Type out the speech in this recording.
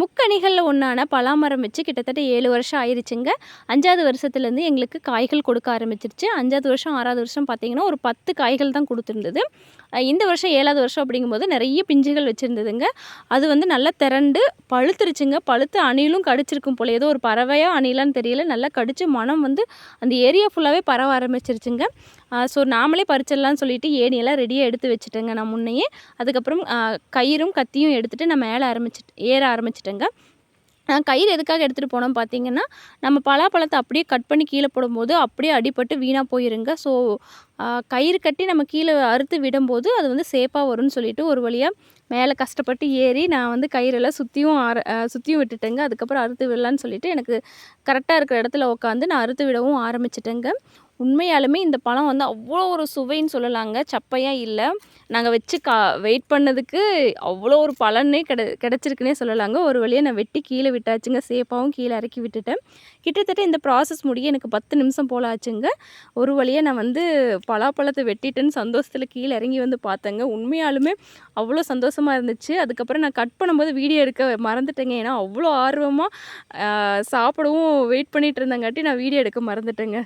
முக்கணிகளில் ஒன்றான பலாமரம் வச்சு கிட்டத்தட்ட ஏழு வருஷம் ஆயிடுச்சுங்க அஞ்சாவது வருஷத்துலேருந்து எங்களுக்கு காய்கள் கொடுக்க ஆரம்பிச்சிருச்சு. அஞ்சாவது வருஷம் ஆறாவது வருஷம் பார்த்தீங்கன்னா ஒரு பத்து காய்கள் தான் கொடுத்துருந்தது. இந்த வருஷம் ஏழாவது வருஷம் அப்படிங்கும்போது நிறைய பிஞ்சுகள் வச்சுருந்ததுங்க. அது வந்து நல்லா திரண்டு பழுத்துருச்சுங்க. பழுத்து அணிலும் கடிச்சிருக்கும் போல. ஏதோ ஒரு பறவையோ அணிலான்னு தெரியல. நல்லா கடிச்சு மனம் வந்து அந்த ஏரியா ஃபுல்லாகவே பரவ ஆரம்பிச்சிருச்சுங்க. ஸோ நாமளே பறிச்சிடலாம்னு சொல்லிட்டு ஏணியெல்லாம் ரெடியாக எடுத்து வச்சுட்டேங்க நான் முன்னையே. அதுக்கப்புறம் கயிறும் கத்தியும் எடுத்துகிட்டு நான் மேலே ஆரம்பிச்சிட்டு ஏற ஆரம்பிச்சிட்டேங்க. நான் கயிறு எதுக்காக எடுத்துகிட்டு போனோம் பார்த்தீங்கன்னா நம்ம பலாப்பழத்தை அப்படியே கட் பண்ணி கீழே போடும்போது அப்படியே அடிபட்டு வீணாக போயிருங்க. ஸோ கயிறு கட்டி நம்ம கீழே அறுத்து விடும்போது அது வந்து சேஃபாக வரும்னு சொல்லிட்டு ஒரு வழியாக மேலே கஷ்டப்பட்டு ஏறி நான் வந்து கயிறெல்லாம் சுற்றியும் ஆர சுற்றியும் விட்டுட்டேங்க. அதுக்கப்புறம் அறுத்து விடலான்னு சொல்லிட்டு எனக்கு கரெக்டாக இருக்கிற இடத்துல உட்காந்து நான் அறுத்து விடவும் ஆரம்பிச்சிட்டேங்க. உண்மையாலுமே இந்த பழம் வந்து அவ்வளோ ஒரு சுவைன்னு சொல்லலாங்க. சப்பையாக இல்லை. நாங்கள் வச்சு கா வெயிட் பண்ணதுக்கு அவ்வளோ ஒரு பலனே கிட கிடச்சிருக்குனே சொல்லலாங்க. ஒரு வழியாக நான் வெட்டி கீழே விட்டாச்சுங்க. சேஃபாகவும் கீழே இறக்கி விட்டுட்டேன். கிட்டத்தட்ட இந்த ப்ராசஸ் முடிய எனக்கு பத்து நிமிஷம் போல் ஆச்சுங்க. ஒரு வழியாக நான் வந்து பலாப்பழத்தை வெட்டிட்டேன்னு சந்தோஷத்தில் கீழே இறங்கி வந்து பார்த்தேங்க. உண்மையாலுமே அவ்வளோ சந்தோஷமாக இருந்துச்சு. அதுக்கப்புறம் நான் கட் பண்ணும்போது வீடியோ எடுக்க மறந்துட்டேங்க. ஏன்னா அவ்வளோ ஆர்வமாக சாப்பிடவும் வெயிட் பண்ணிகிட்டு இருந்தங்காட்டி நான் வீடியோ எடுக்க மறந்துட்டேங்க.